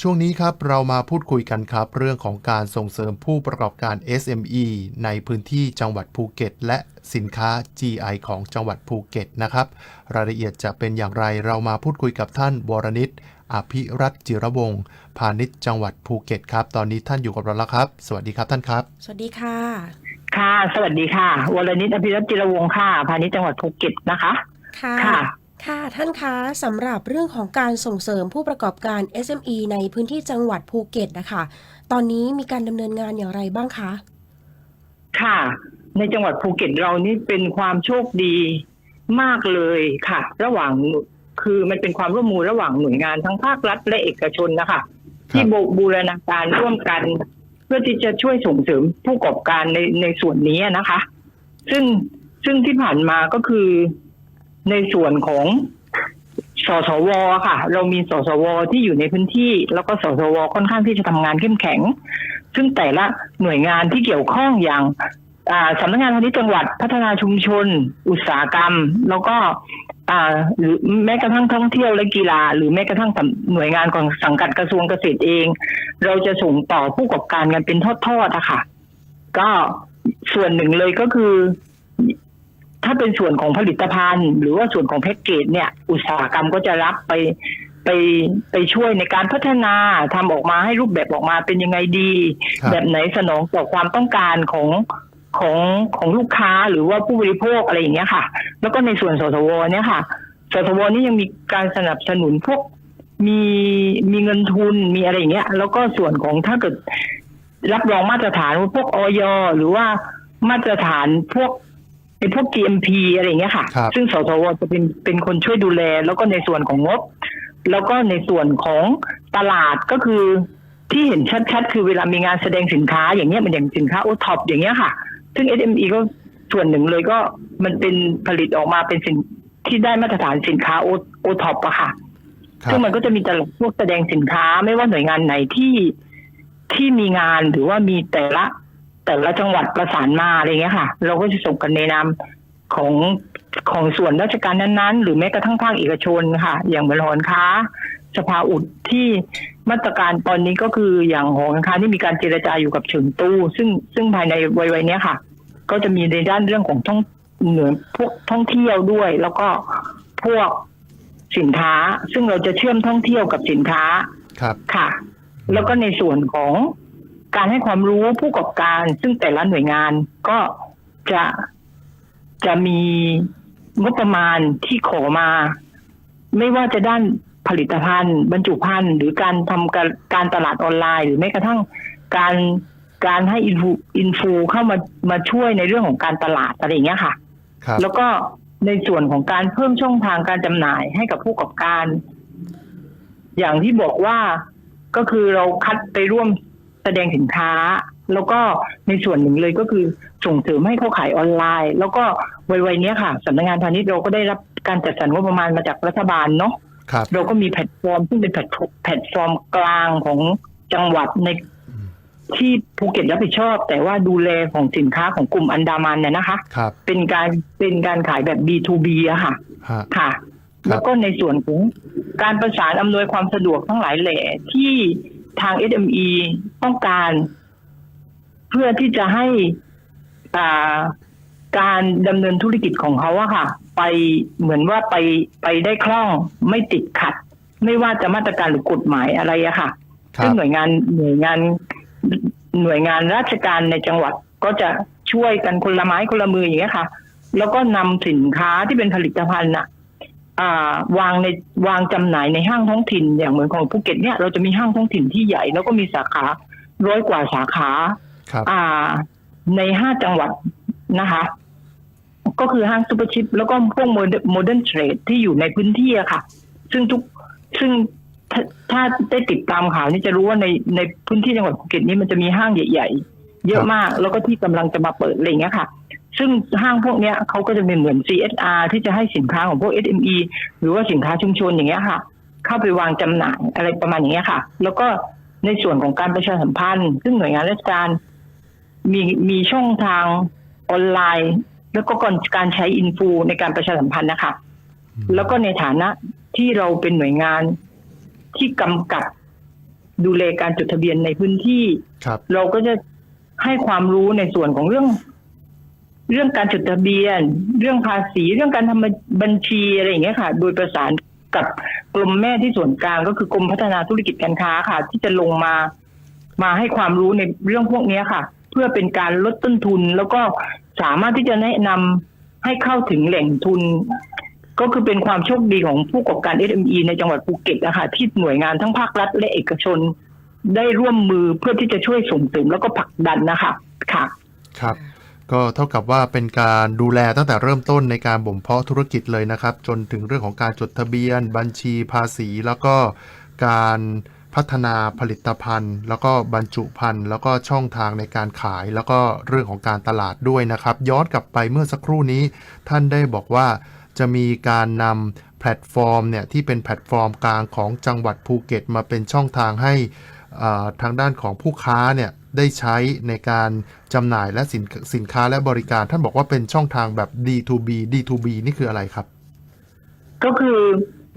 ช่วงนี้ครับเรามาพูดคุยกันครับ เรื่องของการส่งเสริมผู้ประกอบการ SME ในพื้นที่จังหวัดภูเก็ต และสินค้า GI ของจังหวัดภูเก็ตนะครับ รายละเอียดจะเป็นอย่างไรเรามาพูดคุยกับท่านวรนิตอภิรัตน์จิรวงศ์พาณิชย์จังหวัดภูเก็ตครับ ตอนนี้ท่านอยู่กับเราแล้วครับ สวัสดีครับท่านครับ สวัสดีค่ะ ค่ะ สวัสดีค่ะวรนิตอภิรัตน์จิรวงศ์ค่ะพาณิชย์จังหวัดภูเก็ตนะคะ ค่ะ ค่ะค่ะท่านคะสำหรับเรื่องของการส่งเสริมผู้ประกอบการ SME ในพื้นที่จังหวัดภูเก็ตนะคะ ตอนนี้มีการดำเนินงานอย่างไรบ้างคะ ค่ะ ในจังหวัดภูเก็ตเรานี่เป็นความโชคดีมากเลยค่ะ ระหว่างคือมันเป็นความร่วมมือระหว่างหน่วยงานทั้งภาครัฐและเอกชนนะคะ ที่บูบูรณาการร่วมกัน เพื่อที่จะช่วยส่งเสริมผู้ประกอบการในในส่วนนี้นะคะ ซึ่งซึ่งที่ผ่านมาก็คือ ในส่วนของสสวค่ะ เรามีสสวที่อยู่ในพื้นที่ แล้วก็สสวค่อนข้างที่จะทำงานเข้มแข็ง ซึ่งแต่ละหน่วยงานที่เกี่ยวข้องอย่างสำนักงานพาณิชย์จังหวัดพัฒนาชุมชน อุตสาหกรรม แล้วก็หรือแม้กระทั่งท่องเที่ยวและกีฬา หรือแม้กระทั่งหน่วยงานของสังกัดกระทรวงเกษตรเอง เราจะส่งต่อผู้ประกอบการกันเป็นทอดๆอะค่ะ ก็ส่วนหนึ่งเลยก็คือ ถ้าเป็นส่วนของผลิตภัณฑ์ หรือว่าส่วนของแพ็กเกจเนี่ย อุตสาหกรรมก็จะรับไปไปไปช่วยในการพัฒนาทำออกมาให้รูปแบบออกมาเป็นยังไงดีครับแบบไหนสนองต่อความต้องการของของของลูกค้าหรือว่าผู้บริโภคอะไรอย่างเงี้ยค่ะ แล้วก็ในส่วนสสวเนี่ยค่ะสสวนี่ยังมีการสนับสนุนพวกมีมีเงินทุนมีอะไรอย่างเงี้ย แล้วก็ส่วนของถ้าเกิดรับรองมาตรฐานพวกออยหรือว่ามาตรฐานพวก ไอ้พวก GMP อะไรอย่างเงี้ยค่ะครับซึ่งสสวจะเป็นเป็นคนช่วยดูแล แล้วก็ในส่วนของงบ แล้วก็ในส่วนของตลาดก็คือที่เห็นชัดๆ คือเวลามีงานแสดงสินค้า อย่างเงี้ยมันอย่างสินค้าโอท็อปอย่างเงี้ยค่ะ ซึ่ง SME ก็ส่วนหนึ่งเลยก็มันเป็นผลิตออกมาเป็นสินที่ได้มาตรฐานสินค้าโอท็อปอะค่ะครัซึ่บงมันก็จะมีตลาดพวกแสดงสินค้าไม่ว่าหน่วยงานไหนที่ที่มีงานหรือว่ามีแต่ละ แต่ละจังหวัดประสานมาอะไรเงี้ยค่ะ เราก็จะส่งกันในนามของของส่วนราชการนั้นๆ หรือแม้กระทั่งภาคเอกชนค่ะ อย่างเหมือนหอการค้า สภาอุดที่มาตรการตอนนี้ก็คืออย่างหอการค้าที่มีการเจรจาอยู่กับเฉิงตู้ ซึ่งซึ่งภายในวัยวัยเนี้ยค่ะ ก็จะมีในด้านเรื่องของท่องเหนือพวกท่องเที่ยวด้วย แล้วก็พวกสินค้า ซึ่งเราจะเชื่อมท่องเที่ยวกับสินค้าครับค่ะ แล้วก็ในส่วนของ การให้ความรู้ผู้ประกอบการ ซึ่งแต่ละหน่วยงานก็จะจะมีงบประมาณที่ขอมา ไม่ว่าจะด้านผลิตภัณฑ์ บรรจุภัณฑ์หรือการทำการการตลาดออนไลน์ หรือแม้กระทั่งการการให้อินฟูอินฟูเข้ามามาช่วยในเรื่องของการตลาดอะไรอย่างเงี้ยค่ะครับแล้วก็ในส่วนของการเพิ่มช่องทางการจำหน่ายให้กับผู้ประกอบการ อย่างที่บอกว่าก็คือเราคัดไปร่วมแส ดงสินค้า แล้วก็ในส่วนหนึ่งเลยก็คือส่งเสริมให้เขาขายออนไลน์ แล้วก็วัยๆเนี้ยค่ะสำนักงานพาณิชย์เราก็ได้รับการจัดสรรงบประมาณมาจากรัฐบาลเนาะครับเราก็มีแพลตฟอร์มซึ่งเป็นแพลตฟอร์มแพลตฟอร์มกลางของจังหวัดในอืมที่ภูเก็ตรับผิดชอบ แต่ว่าดูแลของสินค้าของกลุ่มอันดามันเนี่ยนะคะครับเป็นการเป็นการขายแบบ B2B อะค่ะฮะค่ะครับแล้วก็ในส่วนของการประสานอำนวยความสะดวกทั้งหลายแหล่ที่ ทาง SME ต้องการ เพื่อที่จะให้อ่าการดำเนินธุรกิจของเขาอะค่ะ ไปเหมือนว่าไปไปได้คล่องไม่ติดขัด ไม่ว่าจะมาตรการหรือกฎหมายอะไรอะค่ะครัซึ่งบหน่วยงานหน่วยงานหน่วยงานราชการในจังหวัดก็จะช่วยกันคนละไม้คนละมืออย่างเงี้ยค่ะ แล้วก็นำสินค้าที่เป็นผลิตภัณฑ์น่ะอ่า วางในวางจำหน่ายในห้างท้องถิ่น อย่างเหมือนของภูเก็ตเนี่ยเราจะมีห้างท้องถิ่นที่ใหญ่ แล้วก็มีสาขาร้อยกว่าสาขาครับอ่า ในห้าจังหวัดนะคะ ก็คือห้างซูเปอร์ชิปแล้วก็พวกโมเดิร์นเทรดที่อยู่ในพื้นที่อะค่ะ ซึ่งทุกซึ่งถ้าถ้าได้ติดตามข่าวนี่จะรู้ว่าในในพื้นที่จังหวัดภูเก็ตนี้มันจะมีห้างใหญ่ ๆ เยอะมาก แล้วก็ที่กำลังจะมาเปิดอะไรอย่างเงี้ยค่ะ ซึ่งห้างพวกเนี้ยเขาก็จะเป็นเหมือน CSR ที่จะให้สินค้าของพวก SME หรือว่าสินค้าชุมชนอย่างเงี้ยค่ะ เข้าไปวางจำหน่ายอะไรประมาณอย่างเงี้ยค่ะ แล้วก็ในส่วนของการประชาสัมพันธ์ ซึ่งหน่วยงานราชการมีมีช่องทางออนไลน์ แล้วก็การใช้อินฟูในการประชาสัมพันธ์นะคะ แล้วก็ในฐานะที่เราเป็นหน่วยงานที่กำกับดูแลการจดทะเบียนในพื้นที่ครับเราก็จะให้ความรู้ในส่วนของเรื่อง เรื่องการจดทะเบียน เรื่องภาษี เรื่องการทำบัญชีอะไรอย่างเงี้ยค่ะ โดยประสานกับกรมแม่ที่ส่วนกลางก็คือกรมพัฒนาธุรกิจการค้าค่ะ ที่จะลงมา มาให้ความรู้ในเรื่องพวกนี้ค่ะ เพื่อเป็นการลดต้นทุน แล้วก็สามารถที่จะแนะนำให้เข้าถึงแหล่งทุน ก็คือเป็นความโชคดีของผู้ประกอบการ SME ในจังหวัดภูเก็ตนะคะที่หน่วยงานทั้งภาครัฐและเอกชน ได้ร่วมมือเพื่อที่จะช่วยส่งเสริมแล้วก็ผลักดันนะคะค่ะ ครับ ก็เท่ากับว่าเป็นการดูแลตั้งแต่เริ่มต้นในการบ่มเพาะธุรกิจเลยนะครับ จนถึงเรื่องของการจดทะเบียน บัญชีภาษี แล้วก็การพัฒนาผลิตภัณฑ์ แล้วก็บรรจุภัณฑ์ แล้วก็ช่องทางในการขาย แล้วก็เรื่องของการตลาดด้วยนะครับ ย้อนกลับไปเมื่อสักครู่นี้ ท่านได้บอกว่าจะมีการนำแพลตฟอร์มเนี่ยที่เป็นแพลตฟอร์มกลางของจังหวัดภูเก็ต มาเป็นช่องทางให้ทางด้านของผู้ค้าเนี่ย ได้ใช้ในการจำหน่ายและสินสินค้าและบริการ ท่านบอกว่าเป็นช่องทางแบบ D2B D2B นี่คืออะไรครับ ก็คือ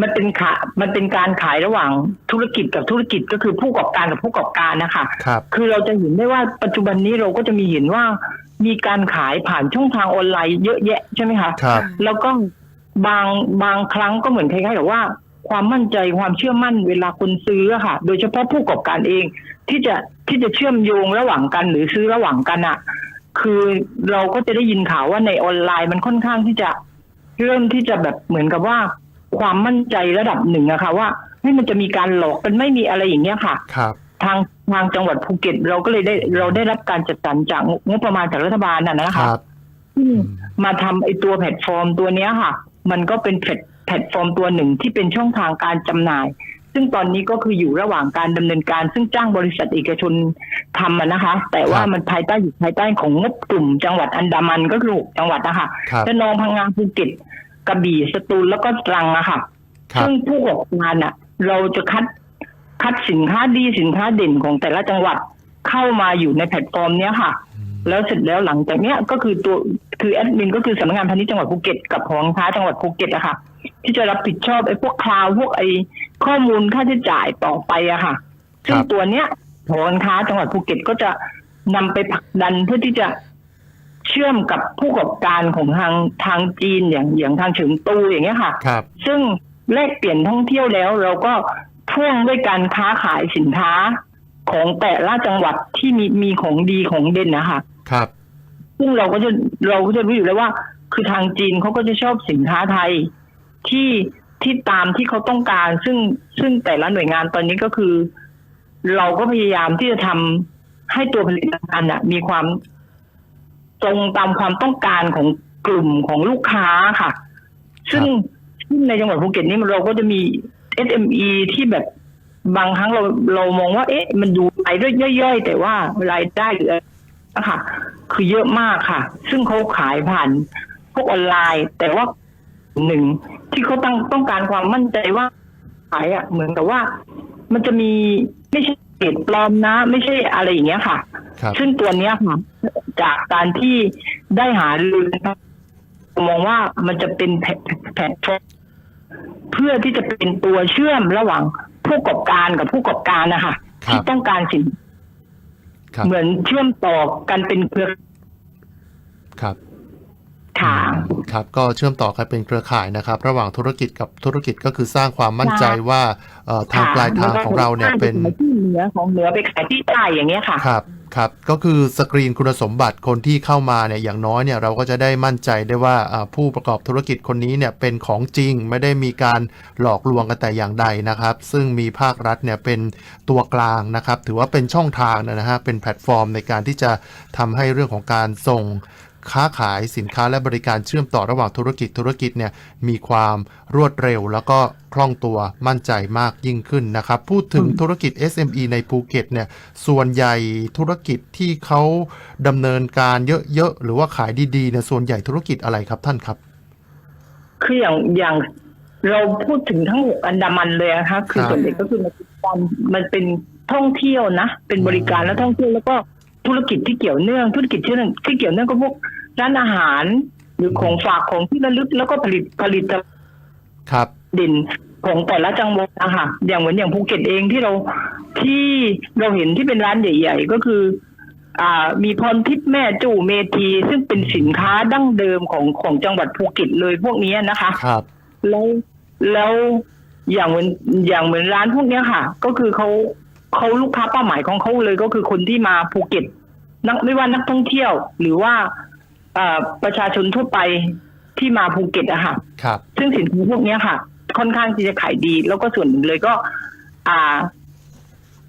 มันเป็นขามันเป็นการขายระหว่างธุรกิจกับธุรกิจก็คือผู้ประกอบการกับผู้ประกอบการนะคะครับคือเราจะเห็นได้ว่าปัจจุบันนี้เราก็จะมีเห็นว่ามีการขายผ่านช่องทางออนไลน์เยอะแยะใช่ไหมคะครับแล้วก็บางบางครั้งก็เหมือนคล้ายๆกับว่า ความมั่นใจความเชื่อมั่นเวลาคนซื้ออะค่ะ โดยเฉพาะผู้ประกอบการเอง ที่จะที่จะเชื่อมโยงระหว่างกันหรือซื้อระหว่างกันอะคือเราก็จะได้ยินข่าวว่าในออนไลน์มันค่อนข้างที่จะเริ่มที่จะแบบเหมือนกับว่าความมั่นใจระดับหนึ่งอะค่ะว่าไม่มันจะมีการหลอกกันไม่มีอะไรอย่างเงี้ยค่ะ ครับ ทางทางจังหวัดภูเก็ต เราก็เลยได้เราได้รับการจัดสรรจากงบประมาณจากรัฐบาลน่ะนะคคะรับที่มาทำไอตัวแพลตฟอร์มตัวเนี้ยค่ะ มันก็เป็นแพลต แพลตฟอร์มตัวหนึ่งที่เป็นช่องทางการจำหน่าย ซึ่งตอนนี้ก็คืออยู่ระหว่างการดำเนินการ ซึ่งจ้างบริษัทเอกชนทำอะนะคะ แต่ว่าครับมันภายใต้อยู่ภายใต้ของงบกลุ่มจังหวัดอันดามันก็คือหกจังหวัดนะคะครับและนองพังงาภูเก็ตกระบี่สตูลแล้วก็ตรังอะค่ะครับซึ่งผู้ประกอบการอะเราจะคัดคัดสินค้าดีสินค้าเด่นของแต่ละจังหวัดเข้ามาอยู่ในแพลตฟอร์มเนี้ยค่ะ แล้วเสร็จแล้วหลังจากเนี้ยก็คือตัวคือแอดมินก็คือสำนักงานพาณิชย์จังหวัดภูเก็ตกับหอการค้าจังหวัดภูเก็ตอะค่ะ ที่จะรับผิดชอบไอ้พวกคลาวพวกไอ้ข้อมูลค่าใช้จ่ายต่อไปอะค่ะซึ่งครับตัวเนี้ยหอการค้าจังหวัดภูเก็ตก็จะนำไปผลักดันเพื่อที่จะเชื่อมกับผู้ประกอบการของทางทางจีนอย่างอย่างทางเฉิงตูอย่างเงี้ยค่ะครับซึ่งแลกเปลี่ยนท่องเที่ยวแล้ว เราก็พ่วงด้วยการค้าขายสินค้าของแต่ละจังหวัดที่มีมีของดีของเด่นนะคะครับ ซึ่งเราก็จะเราก็จะรู้อยู่แล้วว่า คือทางจีนเขาก็จะชอบสินค้าไทย ที่ที่ตามที่เขาต้องการ ซึ่งซึ่งแต่ละหน่วยงานตอนนี้ก็คือ เราก็พยายามที่จะทำให้ตัวผลิตภัณฑ์น่ะมีความตรงตามความต้องการของกลุ่มของลูกค้าค่ะซึ่งซึ่งในจังหวัดภูเก็ตนี่เราก็จะมี SME ที่แบบบางครั้งเราเรามองว่า เอ๊ะ มันดูรายได้ย่อยๆ แต่ว่ารายได้หรืออะไรนะคะคือเยอะมากค่ะ ซึ่งเขาขายผ่านพวกออนไลน์ แต่ว่าหนึ่ง ที่เขาต้องต้องการความมั่นใจว่าขายอะ เหมือนกับว่า มันจะมีไม่ใช่เพจปลอมนะ ไม่ใช่อะไรอย่างเงี้ยค่ะครับซึ่งตัวเนี้ยค่ะจากการที่ได้หารือนะครับมองว่ามันจะเป็นแพลแพลตฟอร์มเพื่อที่จะเป็นตัวเชื่อมระหว่างผู้ประกอบการกับผู้ประกอบการนะคะครับที่ต้องการสินครับเหมือนเชื่อมต่อกันเป็นเครือครับ ข่าครับก็เชื่อมต่อกันเป็นเครือข่ายนะครับ ระหว่างธุรกิจกับธุรกิจก็คือสร้างความมั่นใจว่าเอ่อทางปลายทางของเราเนี่ยเป็นที่เหนือของเหนือไปขายที่ใต้อย่างเงี้ยค่ะครับครับก็คือสกรีนคุณสมบัติคนที่เข้ามาเนี่ยอย่างน้อยเนี่ยเราก็จะได้มั่นใจได้ว่าอ่าผู้ประกอบธุรกิจคนนี้เนี่ยเป็นของจริงไม่ได้มีการหลอกลวงกันแต่อย่างใดนะครับ ซึ่งมีภาครัฐเนี่ยเป็นตัวกลางนะครับ ถือว่าเป็นช่องทางนะฮะเป็นแพลตฟอร์มในการที่จะทำให้เรื่องของการส่ง ค้าขายสินค้าและบริการเชื่อมต่อระหว่างธุรกิจธุรกิจเนี่ยมีความรวดเร็ว แล้วก็คล่องตัวมั่นใจมากยิ่งขึ้นนะครับ พูดถึงอืมธุรกิจ SME ในภูเก็ตเนี่ยส่วนใหญ่ธุรกิจที่เขาดำเนินการเยอะๆ หรือว่าขายดีๆเนี่ยส่วนใหญ่ธุรกิจอะไรครับท่านครับ คืออย่างอย่างเราพูดถึงทั้งหกอันดามันเลยนะคะคือครับส่วนใหญ่ก็คือมันเป็นการมันเป็นท่องเที่ยวนะ เป็นบริการและท่องเที่ยวแล้วก็ ธุรกิจที่เกี่ยวเนื่อง ธุรกิจที่ที่เกี่ยวเนื่องก็พวกร้านอาหาร หรือของฝากของที่ระลึกแล้วก็ผลิตผลิตครับเด่นของแต่ละจังหวัดนะคะอย่างเหมือนอย่างภูเก็ตเองที่เราที่เราเห็นที่เป็นร้านใหญ่ ๆ ก็คือ อ่า มีพรทิพย์แม่จู่เมทีซึ่งเป็นสินค้าดั้งเดิมของของจังหวัดภูเก็ตเลยพวกนี้นะคะ ครับแล้วแล้วอย่างเหมือนอย่างเหมือนร้านพวกเนี้ยค่ะ ก็คือเขา เขาลูกค้าเป้าหมายของเขาเลยก็คือคนที่มาภูเก็ตนักไม่ว่านักท่องเที่ยว หรือว่าเอ่อประชาชนทั่วไปที่มาภูเก็ตอะค่ะครับ ซึ่งสินค้าพวกเนี้ยค่ะ ค่อนข้างที่จะขายดี แล้วก็ส่วนหนึ่งเลยก็ อ่า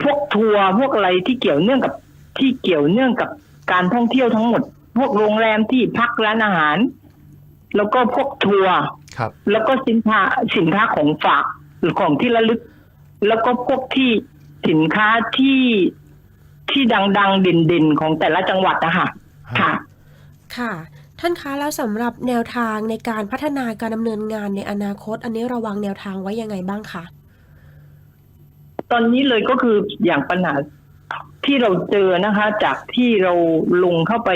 พวกทัวร์พวกอะไรที่เกี่ยวเนื่องกับที่เกี่ยวเนื่องกับการท่องเที่ยวทั้งหมด พวกโรงแรมที่พักร้านอาหาร แล้วก็พวกทัวร์ครับแล้วก็สินค้าสินค้าของฝากหรือของที่ระลึก แล้วก็พวกที่ สินค้าที่ที่ดังๆเด่นๆ ของแต่ละจังหวัดนะคะค่ะ ค่ะ ท่านคะแล้วสำหรับแนวทางในการพัฒนาการดำเนินงานในอนาคต อันนี้เราวางแนวทางไว้ยังไงบ้างคะตอนนี้เลยก็คืออย่างปัญหาที่เราเจอนะคะ จากที่เราลงเข้าไป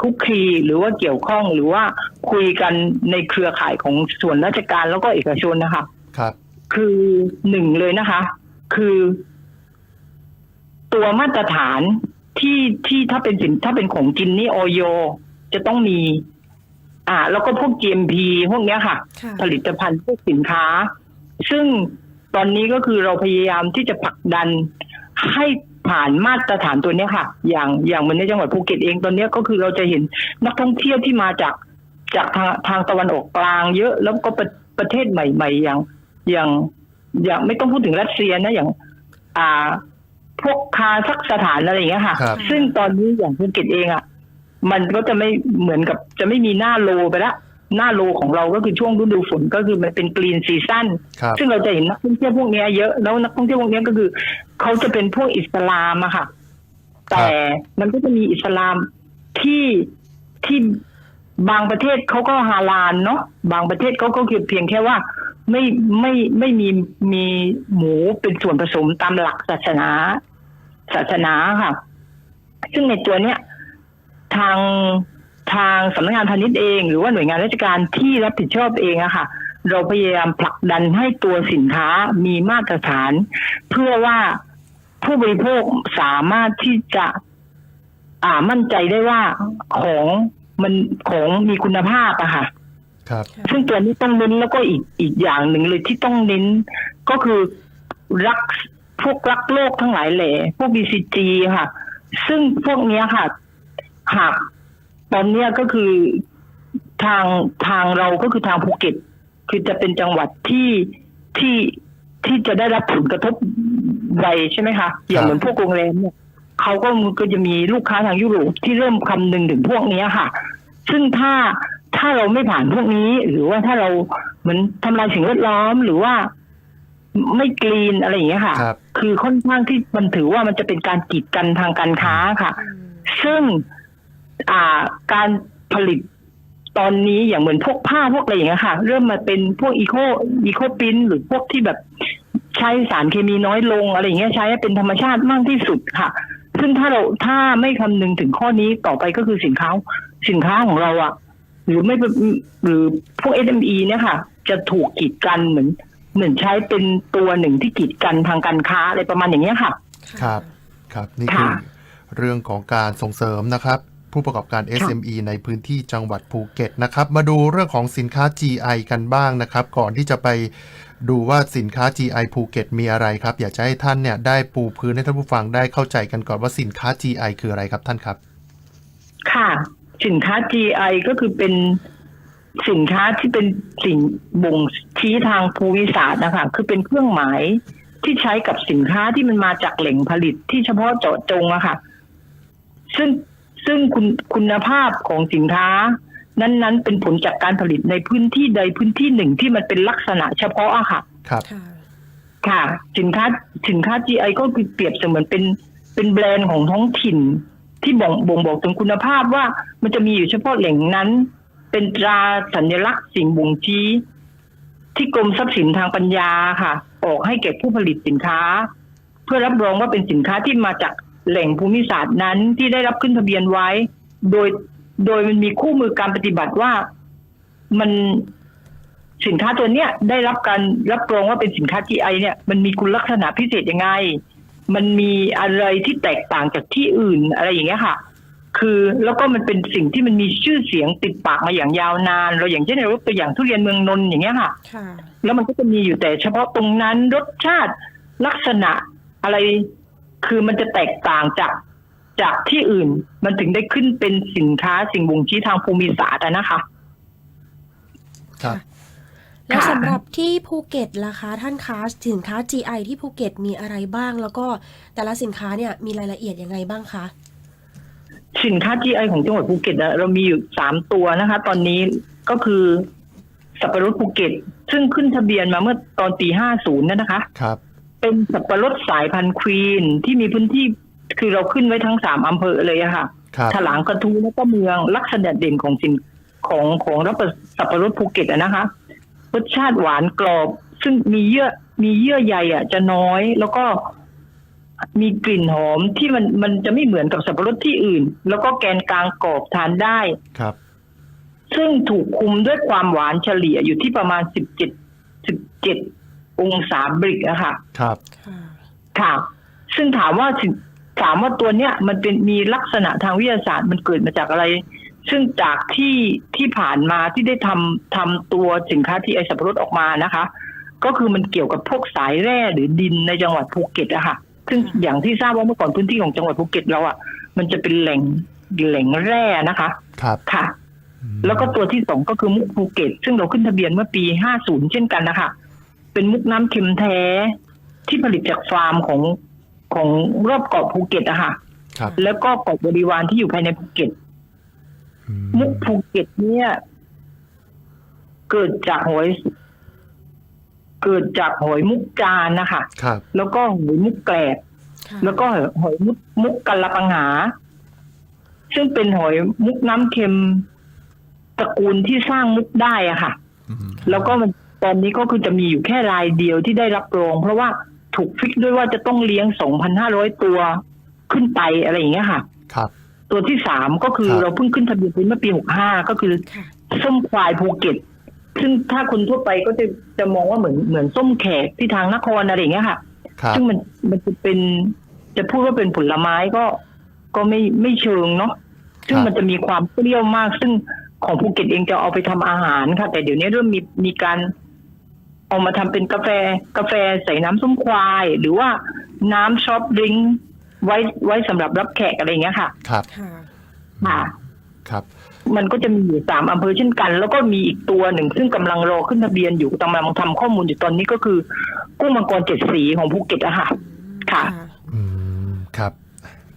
คุกคีหรือว่าเกี่ยวข้องหรือว่าคุยกันในเครือข่ายของส่วนราชการแล้วก็เอกชนนะคะ ครับ คือหนึ่งเลยนะคะ คือ ตัวมาตรฐานที่ที่ถ้าเป็นสินถ้าเป็นของกินนี่ออยจะต้องมี อ่า แล้วก็พวก GMP พวกเนี้ยค่ะค่ะ ผลิตภัณฑ์พวกสินค้า ซึ่งตอนนี้ก็คือเราพยายามที่จะผลักดันให้ผ่านมาตรฐานตัวเนี้ยค่ะ อย่างอย่างเหมือนในจังหวัดภูเก็ตเองตอนเนี้ยก็คือเราจะเห็นนักท่องเที่ยวที่มาจากจากทางทางตะวันออกกลางเยอะ แล้วก็ประประเทศใหม่ ๆ อย่าง อย่างอย่างไม่ต้องพูดถึงรัสเซียนะอย่าง อ่า พวกคาซักสถานอะไรอย่างเงี้ยค่ะ ครับ ซึ่งตอนนี้อย่างภูเก็ตเองอะมันก็จะไม่เหมือนกับจะไม่มีหน้าโลไปละ หน้าโลของเราก็คือช่วงฤดูฝนก็คือมันเป็นกรีนซีซั่น ครับ ซึ่งเราจะเห็นนักท่องเที่ยวพวกเนี้ยเยอะแล้วนักท่องเที่ยวพวกเนี้ยก็คือเขาจะเป็นพวกอิสลามอะค่ะแต่มันก็จะมีอิสลามที่ที่บางประเทศเขาก็ฮาลาลเนาะบางประเทศเขาก็คือเพียงแค่ว่า ไม่ไม่ไม่มีมีหมูเป็นส่วนผสมตามหลักศาสนา ศาสนาค่ะ ซึ่งในตัวเนี้ยทางทางสำนักงานพาณิชย์เอง หรือว่าหน่วยงานราชการที่รับผิดชอบเองอะค่ะ เราพยายามผลักดันให้ตัวสินค้ามีมาตรฐาน เพื่อว่าผู้บริโภคสามารถที่จะ อ่ามั่นใจได้ว่าของมันของมีคุณภาพอะค่ะ ครับ ซึ่งตัวนี้ต้องเน้นแล้วก็อีกอีกอย่างหนึ่งเลยที่ต้องเน้นก็คือรักพวกรักโลกทั้งหลายแหล่พวก BCG ค่ะ ซึ่งพวกเนี้ยค่ะ หากตอนเนี้ยก็คือทางทางเราก็คือทางภูเก็ต คือจะเป็นจังหวัดที่ที่ที่จะได้รับผลกระทบไวใช่ไหมคะอย่างเหมือนพวกโรงแรมเนี่ยเขาก็ก็จะมีลูกค้าทางยุโรปที่เริ่มคำนึงถึงพวกเนี้ยค่ะ ซึ่งถ้า ถ้าเราไม่ผ่านพวกนี้ หรือว่าถ้าเราเหมือนทำลายสิ่งแวดล้อมหรือว่าไม่กรีนอะไรอย่างเงี้ยค่ะครับคือค่อนข้างที่มันถือว่ามันจะเป็นการกีดกันทางการค้าค่ะอืมซึ่งอ่าการผลิตตอนนี้อย่างเหมือนพวกผ้าพวกอะไรอย่างเงี้ยค่ะ เริ่มมาเป็นพวกอีโคอีโคปินหรือพวกที่แบบใช้สารเคมีน้อยลงอะไรอย่างเงี้ยใช้ให้เป็นธรรมชาติมากที่สุดค่ะ ซึ่งถ้าเราถ้าไม่คำนึงถึงข้อนี้ต่อไปก็คือสินค้า สินค้าของเราอะ หรือไม่เป็นหรือพวก SME เนี่ยค่ะ จะถูกกีดกันเหมือน เหมือนใช้เป็นตัวหนึ่งที่กีดกันทางการค้าอะไรประมาณอย่างเงี้ยค่ะ ครับ ครับนี่คือค่ะเรื่องของการส่งเสริมนะครับ ผู้ประกอบการ SME ในพื้นที่จังหวัดภูเก็ตนะครับ มาดูเรื่องของสินค้า GI กันบ้างนะครับ ก่อนที่จะไปดูว่าสินค้า GI ภูเก็ตมีอะไรครับ อยากจะให้ท่านเนี่ยได้ปูพื้นให้ท่านผู้ฟังได้เข้าใจกันก่อนว่าสินค้า GI คืออะไรครับท่านครับ ค่ะ สินค้า GI ก็คือเป็นสินค้าที่เป็นสิ่งบ่งชี้ทางภูมิศาสตร์นะคะ คือเป็นเครื่องหมายที่ใช้กับสินค้าที่มันมาจากแหล่งผลิตที่เฉพาะเจาะจงอะค่ะ ซึ่งซึ่งคุณคุณภาพของสินค้า นั้นๆ เป็นผลจากการผลิตในพื้นที่ใดพื้นที่หนึ่งที่มันเป็นลักษณะเฉพาะอะค่ะ ครับ ค่ะค่ะสินค้าสินค้า GI ก็คือเปรียบเสมือนเป็นเป็นแบรนด์ของท้องถิ่น ที่บ่งบ่งบอกถึงคุณภาพว่ามันจะมีอยู่เฉพาะแหล่งนั้น เป็นตราสัญลักษณ์สิ่งบ่งชี้ที่กรมทรัพย์สินทางปัญญาค่ะ ออกให้แก่ผู้ผลิตสินค้า เพื่อรับรองว่าเป็นสินค้าที่มาจากแหล่งภูมิศาสตร์นั้นที่ได้รับขึ้นทะเบียนไว้ โดยโดยมันมีคู่มือการปฏิบัติว่ามันสินค้าตัวเนี้ยได้รับการรับรองว่าเป็นสินค้า GI เนี่ยมันมีคุณลักษณะพิเศษยังไง มันมีอะไรที่แตกต่างจากที่อื่นอะไรอย่างเงี้ยค่ะ คือแล้วก็มันเป็นสิ่งที่มันมีชื่อเสียงติดปากมาอย่างยาวนานเราอย่างเช่นเรายกตัวอย่างทุเรียนเมืองนนท์อย่างเงี้ยค่ะค่ะ แล้วมันก็จะมีอยู่แต่เฉพาะตรงนั้นรสชาติลักษณะอะไร คือมันจะแตกต่างจากจากที่อื่น มันถึงได้ขึ้นเป็นสินค้าสิ่งบ่งชี้ทางภูมิศาสตร์อะนะคะ ครับ แล้วค่ะสำหรับที่ภูเก็ตล่ะคะท่านคะสินค้า GI ที่ภูเก็ตมีอะไรบ้าง แล้วก็แต่ละสินค้าเนี่ยมีรายละเอียดยังไงบ้างคะสินค้า GI ของจังหวัดภูเก็ตอะเรามีอยู่สามตัวนะคะ ตอนนี้ก็คือสับปะรดภูเก็ต ซึ่งขึ้นทะเบียนมาเมื่อตอนปีห้าศูนย์นะคะ ครับ เป็นสับปะรดสายพันธุ์ควีนที่มีพื้นที่คือเราขึ้นไว้ทั้งสามอำเภอเลยอะค่ะครับถลางกระทู้แล้วก็เมืองลักษณะเด่นของสินของของรับสับปะรดภูเก็ตอะนะคะ รสชาติหวานกรอบ ซึ่งมีเยื่อมีเยื่อใยอะจะน้อย แล้วก็มีกลิ่นหอมที่มันมันจะไม่เหมือนกับสับปะรดที่อื่น แล้วก็แกนกลางกรอบทานได้ครับ ซึ่งถูกคุมด้วยความหวานเฉลี่ยอยู่ที่ประมาณสิบเจ็ดสิบเจ็ดองศาบริกอะค่ะครับค่ะค่ะ ซึ่งถามว่าสิถามว่าตัวเนี้ยมันเป็นมีลักษณะทางวิทยาศาสตร์มันเกิดมาจากอะไร ซึ่งจากที่ที่ผ่านมาที่ได้ทำทำตัวสินค้าที่ไอสับปะรดออกมานะคะ ก็คือมันเกี่ยวกับพวกสายแร่หรือดินในจังหวัดภูเก็ตอะค่ะ ซึ่งอย่างที่ทราบว่าเมื่อก่อนพื้นที่ของจังหวัดภูเก็ตเราอะมันจะเป็นแหล่งแหล่งแร่นะคะครับค่ะอืมแล้วก็ตัวที่สองก็คือมุกภูเก็ต ซึ่งเราขึ้นทะเบียนเมื่อปี50เช่นกันนะคะเป็นมุกน้ำเค็มแท้ที่ผลิตจากฟาร์มของของรอบเกาะภูเก็ตอะค่ะครับแล้วก็เกาะบริวารที่อยู่ภายในภูเก็ตอื มุกภูเก็ตเนี่ย เกิดจากหอยเกิดจากหอยมุกจานนะคะครับ แล้วก็หอยมุกแกลบค่ะแล้วก็หอยมุกมุกกัลปังหา ซึ่งเป็นหอยมุกน้ำเค็มตระกูลที่สร้างมุกได้อะค่ะอืมแล้วก็มันตอนนี้ก็คือจะมีอยู่แค่รายเดียวที่ได้รับรอง เพราะว่าถูกฟิกด้วยว่าจะต้องเลี้ยง2,500ตัวขึ้นไปอะไรอย่างเงี้ยค่ะ ครับ ตัวที่สามก็คือครับ เราเพิ่งขึ้นทะเบียนไปเมื่อปี65ก็คือค่ะ ส้มควายภูเก็ต ซึ่งถ้าคนทั่วไปก็จะจะมองว่าเหมือนเหมือนส้มแขกที่ทางนครอะไรอย่างเงี้ยค่ะ ครับ ซึ่งมันมันจะเป็นจะพูดว่าเป็นผลไม้ก็ก็ไม่ไม่เชิงเนาะซึ่งมันจะมีความเปรี้ยวมาก ซึ่งของภูเก็ตเองจะเอาไปทำอาหารค่ะ แต่เดี๋ยวนี้เริ่มมีมีการเอามาทำเป็นกาแฟกาแฟใส่น้ำส้มควาย หรือว่าน้ำช็อปดริงก์ ไว้ไว้สำหรับรับแขกอะไรอย่างเงี้ยค่ะ ครับค่ะค่ะครับ มันก็จะมีอยู่สามอำเภอเช่นกัน แล้วก็มีอีกตัวหนึ่งซึ่งกำลังรอขึ้นทะเบียนอยู่กำลังทำข้อมูลอยู่ตอนนี้ก็คือ กุ้งมังกรเจ็ดสีของภูเก็ตอะค่ะ ค่ะ อืมครับ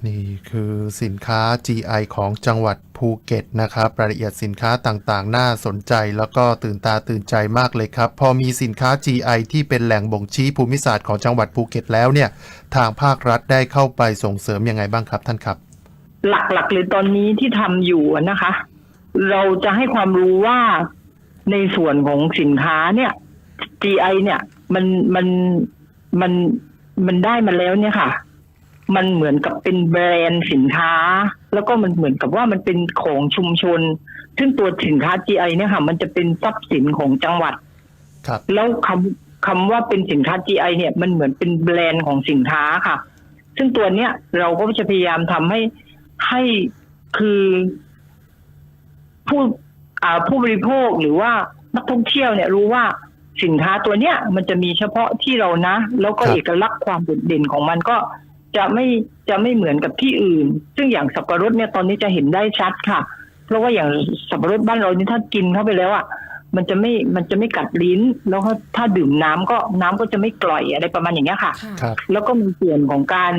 นี่คือสินค้า GI ของจังหวัดภูเก็ตนะครับรายละเอียดสินค้าต่างๆ น่าสนใจแล้วก็ตื่นตาตื่นใจมากเลยครับ พอมีสินค้า GI ที่เป็นแหล่งบ่งชี้ภูมิศาสตร์ของจังหวัดภูเก็ตแล้วเนี่ย ทางภาครัฐได้เข้าไปส่งเสริมยังไงบ้างครับท่านครับ หลักๆเลยตอนนี้ที่ทำอยู่นะคะ เราจะให้ความรู้ว่าในส่วนของสินค้าเนี่ย GI เนี่ยมันมันมันมันได้มาแล้วเนี่ยค่ะ มันเหมือนกับเป็นแบรนด์สินค้า แล้วก็มันเหมือนกับว่ามันเป็นของชุมชน ซึ่งตัวสินค้า GI เนี่ยค่ะมันจะเป็นทรัพย์สินของจังหวัดครับแล้วคำคำว่าเป็นสินค้า GI เนี่ยมันเหมือนเป็นแบรนด์ของสินค้าค่ะ ซึ่งตัวเนี้ยเราก็จะพยายามทำให้ให้คือผู้อ่าผู้บริโภคหรือว่านักท่องเที่ยวเนี่ยรู้ว่าสินค้าตัวเนี้ยมันจะมีเฉพาะที่เรานะ แล้วก็ครับเอกลักษณ์ความโดดเด่นของมันก็ จะไม่จะไม่เหมือนกับที่อื่น ซึ่งอย่างสับปะรดเนี่ยตอนนี้จะเห็นได้ชัดค่ะ เพราะว่าอย่างสับปะรดบ้านเรานี่ถ้ากินเข้าไปแล้วอะมันจะไม่มันจะไม่กัดลิ้น แล้วก็ถ้าดื่มน้ำก็น้ำก็จะไม่กร่อยอะไรประมาณอย่างเงี้ยค่ะค่ะครับแล้วก็มีส่วนของการ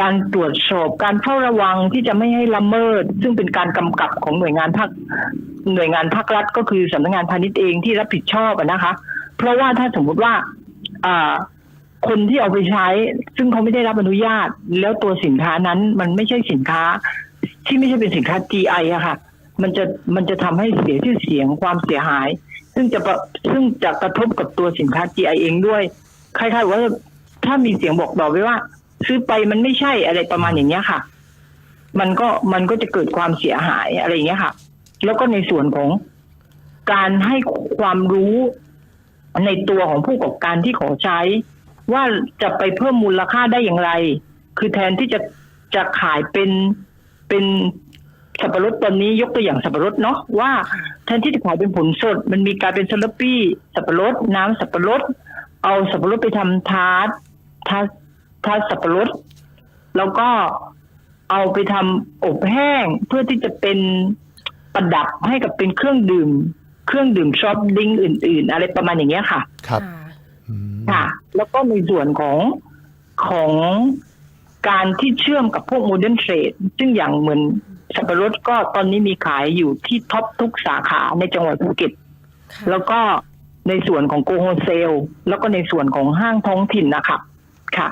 การตรวจสอบการเฝ้าระวังที่จะไม่ให้ละเมิด ซึ่งเป็นการกำกับของหน่วยงานภาคหน่วยงานภาครัฐก็คือสำนักงานพาณิชย์เองที่รับผิดชอบอะนะคะ เพราะว่าถ้าสมมุติว่า อ่า คนที่เอาไปใช้ ซึ่งเขาไม่ได้รับอนุญาต แล้วตัวสินค้านั้นมันไม่ใช่สินค้า ที่ไม่ใช่เป็นสินค้า GI อะค่ะ มันจะมันจะทำให้เสียชื่อเสียงความเสียหาย ซึ่งจะประซึ่งจะกระทบกับตัวสินค้า GI เองด้วยคล้ายๆว่าถ้ามีเสียงบอกต่อไว้ว่า ซื้อไปมันไม่ใช่อะไรประมาณอย่างเงี้ยค่ะ มันก็มันก็จะเกิดความเสียหายอะไรอย่างเงี้ยค่ะ แล้วก็ในส่วนของการให้ความรู้ในตัวของผู้ประกอบการที่ขอใช้ ว่าจะไปเพิ่มมูลค่าได้อย่างไร คือแทนที่จะจะขายเป็นเป็นสับปะรดตอนนี้ยกตัวอย่างสับปะรดเนาะว่าค่ะแทนที่จะขายเป็นผลสด มันมีการเป็นสลัปปี้สับปะรดน้ำสับปะรด เอาสับปะรดไปทำทาร์ตทาร์ตทาร์ตสับปะรด แล้วก็เอาไปทำอบแห้งเพื่อที่จะเป็นประดับให้กับเป็นเครื่องดื่ม เครื่องดื่มซอฟต์ดริงก์อื่น ๆ อะไรประมาณอย่างเงี้ยค่ะ ครับค่ะอืมค่ะ แล้วก็ในส่วนของของการที่เชื่อมกับพวกโมเดิร์นเทรดซึ่งอย่างเหมือนสับปะรดก็ตอนนี้มีขายอยู่ที่ท็อปทุกสาขาในจังหวัดภูเก็ตค่ะแล้วก็ในส่วนของโกโฮเซล แล้วก็ในส่วนของห้างท้องถิ่นนะคะค่ะ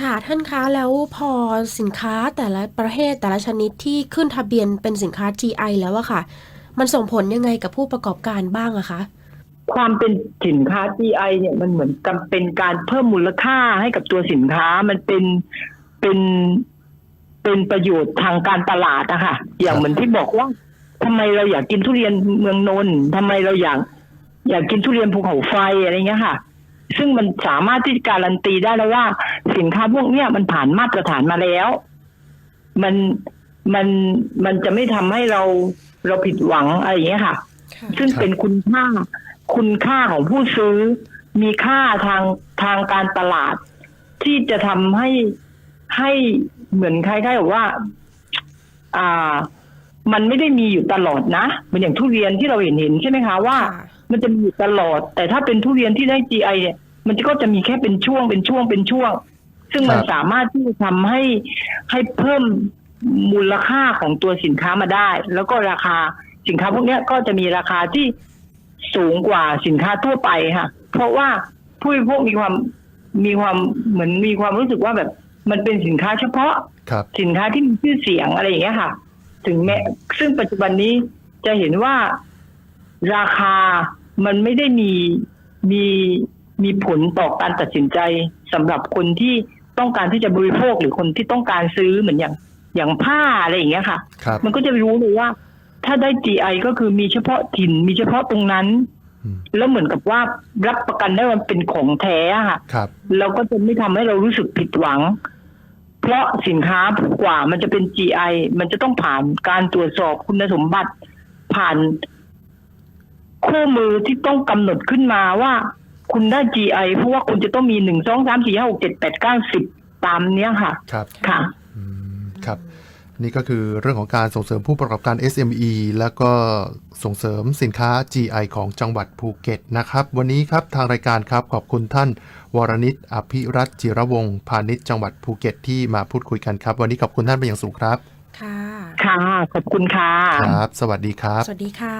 ค่ะท่านคะแล้วพอสินค้าแต่ละประเภทแต่ละชนิดที่ขึ้นทะเบียนเป็นสินค้า GI แล้วอะค่ะ มันส่งผลยังไงกับผู้ประกอบการบ้างอะคะ ความเป็นสินค้า GI เนี่ยมันเหมือนกับเป็นการเพิ่มมูลค่าให้กับตัวสินค้ามันเป็นเป็นเป็นประโยชน์ทางการตลาดอะค่ะอย่างเหมือนที่บอกว่าทำไมเราอยากกินทุเรียนเมืองนนท์ทำไมเราอยาก อยากกินทุเรียนภูเขาไฟอะไรเงี้ยค่ะ ซึ่งมันสามารถที่จะการันตีได้แล้วว่า สินค้าพวกเนี้ยมันผ่านมาตรฐานมาแล้ว มันมันมันจะไม่ทำให้เราเราผิดหวังอะไรอย่างเงี้ยค่ะค่ะซึ่งครับเป็นคุณค่า คุณค่าของผู้ซื้อ มีค่าทางทางการตลาด ที่จะทำให้ให้เหมือนคล้ายๆกับว่า อ่า มันไม่ได้มีอยู่ตลอดนะเหมือนอย่างทุเรียนที่เราเห็นเห็นใช่ไหมคะว่าค่ะมันจะมีอยู่ตลอด แต่ถ้าเป็นทุเรียนที่ได้ GI เนี่ย มันก็จะมีแค่เป็นช่วงเป็นช่วงเป็นช่วง ซึ่งมันครับสามารถที่จะทำให้ให้เพิ่มมูลค่าของตัวสินค้ามาได้ แล้วก็ราคาสินค้าพวกเนี้ยก็จะมีราคาที่ สูงกว่าสินค้าทั่วไปค่ะ เพราะว่าผู้บริโภคมีความมีความเหมือนมีความรู้สึกว่าแบบ มันเป็นสินค้าเฉพาะครับสินค้าที่มีชื่อเสียงอะไรอย่างเงี้ยค่ะ ถึงแม้ซึ่งปัจจุบันนี้จะเห็นว่าราคามันไม่ได้มีมีมีผลต่อการตัดสินใจสำหรับคนที่ต้องการที่จะบริโภคหรือคนที่ต้องการซื้อเหมือนอย่างอย่างผ้าอะไรอย่างเงี้ยค่ะครับมันก็จะรู้เลยว่า ถ้าได้ GI ก็คือมีเฉพาะถิ่นมีเฉพาะตรงนั้นอืมแล้วเหมือนกับว่ารับประกันได้ว่ามันเป็นของแท้อะค่ะครับแล้วก็จะไม่ทำให้เรารู้สึกผิดหวัง เพราะสินค้ากว่ามันจะเป็น GI มันจะต้องผ่านการตรวจสอบคุณสมบัติผ่านคู่มือที่ต้องกำหนดขึ้นมาว่าคุณได้ GI เพราะว่าคุณจะต้องมีหนึ่งสองสามสี่ห้าหกเจ็ดแปดเก้าสิบตามเนี้ยค่ะ ครับ ค่ะอืมครับ นี่ก็คือเรื่องของการส่งเสริมผู้ประกอบการ SME แล้วก็ส่งเสริมสินค้า GI ของจังหวัดภูเก็ตนะครับ วันนี้ครับทางรายการครับขอบคุณท่าน วรนิตอภิรัตน์จิรวงศ์พาณิชย์จังหวัดภูเก็ตที่มาพูดคุยกันครับ วันนี้ขอบคุณท่านเป็นอย่างสูงครับ ค่ะ ค่ะ ขอบคุณค่ะ ครับ สวัสดีครับ สวัสดีค่ะ